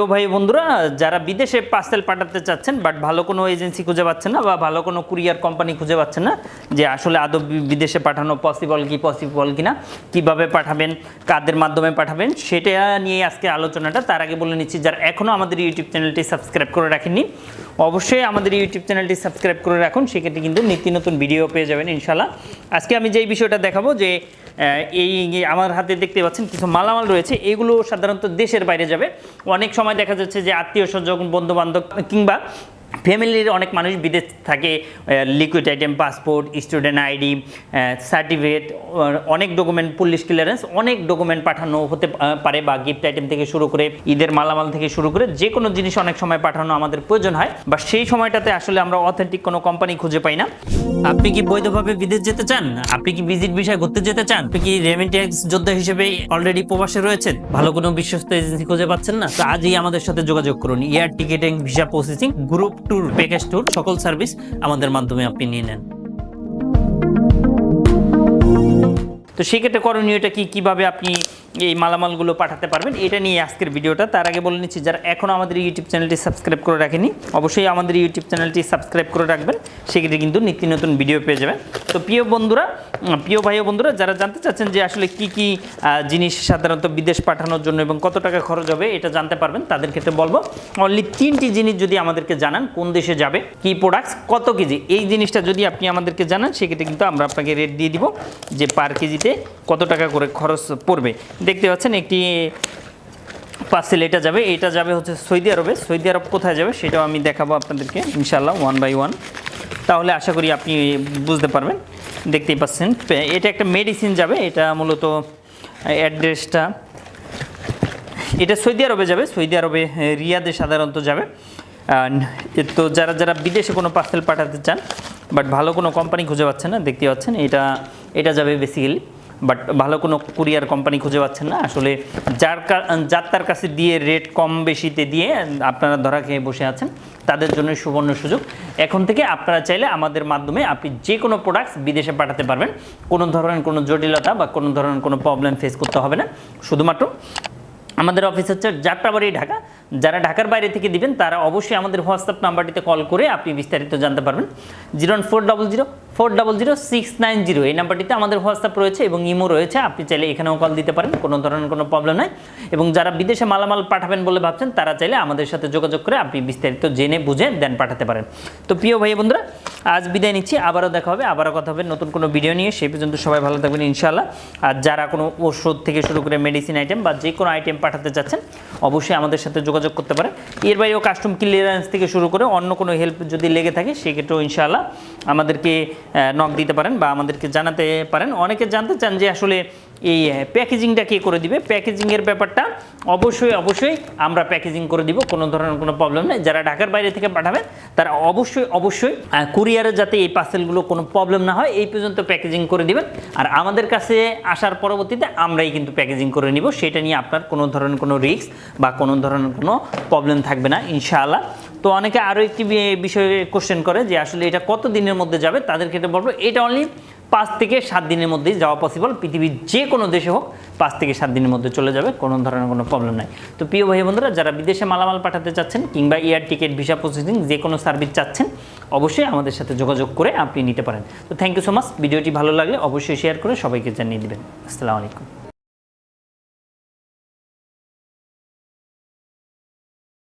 তো ভাই বন্ধুরা, যারা বিদেশে পার্সেল পাঠাতে চাচ্ছেন বাট ভালো কোনো এজেন্সি খুঁজে পাচ্ছেন না বা ভালো কোনো কুরিয়ার কোম্পানি খুঁজে পাচ্ছেন না, যে আসলে আদৌ বিদেশে পাঠানো পসিবল কি পসিবল কি না কীভাবে পাঠাবেন, কাদের মাধ্যমে পাঠাবেন, সেটা নিয়ে আজকে আলোচনাটা। তার আগে বলে নিচ্ছি, যারা এখনও আমাদের ইউটিউব চ্যানেলটি সাবস্ক্রাইব করে রাখেননি, অবশ্যই আমাদের ইউটিউব চ্যানেলটি সাবস্ক্রাইব করে রাখুন। সেক্ষেত্রে কিন্তু নিত্য নতুন ভিডিও পেয়ে যাবেন ইনশাল্লাহ আজকে আমি যেই বিষয়টা দেখাবো, যে এই আমার হাতে দেখতে পাচ্ছেন কিছু মালামাল রয়েছে, এগুলো সাধারণত দেশের বাইরে যাবে। অনেক সময় দেখা যাচ্ছে যে আত্মীয় স্বজন বন্ধু বান্ধব কিংবা ফ্যামিলির অনেক মানুষ বিদেশ থাকে liquid item passport student ID certificate অনেক ডকুমেন্ট পুলিশ ক্লিয়ারেন্স অনেক ডকুমেন্ট পাঠানো হতে পারে বা গিফট আইটেম থেকে শুরু করে, ঈদের মালামাল থেকে শুরু করে যে কোনো জিনিস অনেক সময় পাঠানো আমাদের প্রয়োজন হয়। বা সেই সময়টাতে আসলে আমরা অথেন্টিক কোনো কোম্পানি খুঁজে পাই না। আপনি কি বৈধভাবে বিদেশ যেতে চান? আপনি কি ভিজিট বিষয় ঘুরতে যেতে চান? আপনি কি রেমিটেন্স যোদ্ধা হিসেবে অলরেডি প্রবাসে রয়েছেন? ভালো কোনো বিশ্বস্ত এজেন্সি খুঁজে পাচ্ছেন না? তো আজই আমাদের সাথে যোগাযোগ করুন। Air ticketing, visa processing group tour package tour সকল সার্ভিস আমাদের মাধ্যমে আপনি নিয়ে নেন। তো সেক্ষেত্রে করণীয়টা কি? কীভাবে আপনি এই মালামালগুলো পাঠাতে পারবেন? এটা নিয়ে আজকের ভিডিওটা। তার আগে বলে নিচ্ছি, যারা এখনও আমাদের ইউটিউব চ্যানেলটি সাবস্ক্রাইব করে রাখেনি, অবশ্যই আমাদের ইউটিউব চ্যানেলটি সাবস্ক্রাইব করে রাখবেন। সেক্ষেত্রে কিন্তু নিত্য নতুন ভিডিও পেয়ে যাবেন। তো প্রিয় বন্ধুরা প্রিয় ভাই বন্ধুরা, যারা জানতে চাচ্ছেন যে আসলে কি কি জিনিস সাধারণত বিদেশ পাঠানোর জন্য এবং কত টাকা খরচ হবে, এটা জানতে পারবেন, তাদের ক্ষেত্রে বলব অনলি তিনটি জিনিস যদি আমাদেরকে জানান, কোন দেশে যাবে, কি প্রোডাক্টস কত কেজি, এই জিনিসটা যদি আপনি আমাদেরকে জানান, সেক্ষেত্রে কিন্তু আমরা আপনাকে রেট দিয়ে দিব যে পার কেজিতে কত টাকা করে খরচ পড়বে। দেখতে পাচ্ছেন একটি পার্সেল এটা যাবে এটা যাবে হচ্ছে সৌদি আরবে, সৌদি আরব কোথায় যাবে, সেটাও আমি দেখাবো আপনাদেরকে ইনশাল্লাহ ওয়ান বাই ওয়ান তাহলে আশা করি আপনি বুঝতে পারবেন, দেখতেই পাচ্ছেন। এটা একটা মেডিসিন যাবে, এটা মূলত অ্যাড্রেসটা এটা সৌদি আরবে যাবে, সৌদি আরবে রিয়াদে সাধারণত যাবে। তো যারা যারা বিদেশে কোনো পার্সেল পাঠাতে চান বাট ভালো কোনো কোম্পানি খুঁজে পাচ্ছেন না, দেখতে পাচ্ছেন, এটা এটা যাবে বেসিক্যালি বাট ভালো কোনো কুরিয়ার কোম্পানি খুঁজে পাচ্ছেন না। আসলে যার যার তার কাছে দিয়ে রেট কম বেশিতে দিয়ে আপনারা ধরা খেয়ে বসে আছেন, তাদের জন্য সুবর্ণ সুযোগ। এখন থেকে আপনারা চাইলে আমাদের মাধ্যমে আপনি যে কোনো প্রোডাক্টস বিদেশে পাঠাতে পারবেন। কোনো ধরনের কোনো জটিলতা বা কোনো ধরনের কোনো প্রবলেম ফেস করতে হবে না। শুধুমাত্র আমাদের অফিস হচ্ছে যাত্রাবাড়ি, ঢাকা। যারা ঢাকার বাইরে থেকে দিবেন, তারা অবশ্যই আমাদের হোয়াটসঅ্যাপ নাম্বারটিতে কল করে আপনি বিস্তারিত জানতে পারবেন। Zero four zero, four double zero, six nine zero এই নাম্বারটিতে আমাদের হোয়াটসঅ্যাপ রয়েছে এবং ইমো রয়েছে। আপনি চাইলে এখানেও কল দিতে পারেন, কোনো ধরনের কোনো প্রবলেম নাই। এবং যারা বিদেশে মালামাল পাঠাবেন বলে ভাবছেন, তারা চাইলে আমাদের সাথে যোগাযোগ করে আপনি বিস্তারিত জেনে বুঝে দেন পাঠাতে পারেন। তো প্রিয় ভাই বন্ধুরা আজ বিদায় নিচ্ছি, আবারও দেখা হবে, আবারও কথা হবে নতুন কোনো ভিডিও নিয়ে। সেই পর্যন্ত সবাই ভালো থাকবেন ইনশাআল্লাহ। আর যারা কোনো ওষুধ থেকে শুরু করে মেডিসিন আইটেম বা যে কোনো আইটেম পাঠাতে চাচ্ছেন অবশ্যই আমাদের সাথে যোগাযোগ করতে পারেন। এর বাইরেও কাস্টম ক্লিয়ারেন্স থেকে শুরু করে অন্য কোনো হেল্প যদি লেগে থাকে, সেক্ষেত্রেও ইনশাআল্লাহ আমাদেরকে নক দিতে পারেন বা আমাদেরকে জানাতে পারেন। অনেকে জানতে চান যে আসলে এই প্যাকেজিংটা কে করে দিবে? প্যাকেজিংয়ের ব্যাপারটা অবশ্যই অবশ্যই আমরা প্যাকেজিং করে দিব, কোনো ধরনের কোনো প্রবলেম নেই। যারা ঢাকার বাইরে থেকে পাঠাবেন, তারা অবশ্যই অবশ্যই কুরিয়ারে যাতে এই পার্সেলগুলো কোনো প্রবলেম না হয়, এই পর্যন্ত প্যাকেজিং করে দিবেন। আর আমাদের কাছে আসার পরবর্তীতে আমরাই কিন্তু প্যাকেজিং করে নিব। সেটা নিয়ে আপনার কোনো ধরনের কোনো রিস্ক বা কোনো ধরনের কোনো প্রবলেম থাকবে না, ইনশাআল্লাহ। তো অনেকে আরও একটি বিষয়ে কোশ্চেন করে যে আসলে এটা কত দিনের মধ্যে যাবে? তাদের ক্ষেত্রে বলব, এটা অনলি পাঁচ থেকে সাত দিনের মধ্যেই যাওয়া পসিবল পৃথিবীর যে কোনো দেশে হোক পাঁচ থেকে সাত দিনের মধ্যে চলে যাবে, কোনো ধরনের কোনো প্রবলেম নাই। তো প্রিয় ভাই বন্ধুরা, যারা বিদেশে মালামাল পাঠাতে চাচ্ছেন কিংবা এয়ার টিকিট ভিসা প্রসেসিং যে কোনো সার্ভিস চাচ্ছেন, অবশ্যই আমাদের সাথে যোগাযোগ করে আপনি নিতে পারেন। তো থ্যাংক ইউ সো মাচ ভিডিওটি ভালো লাগলে অবশ্যই শেয়ার করে সবাইকে জানিয়ে দেবেন। আসসালামু আলাইকুম।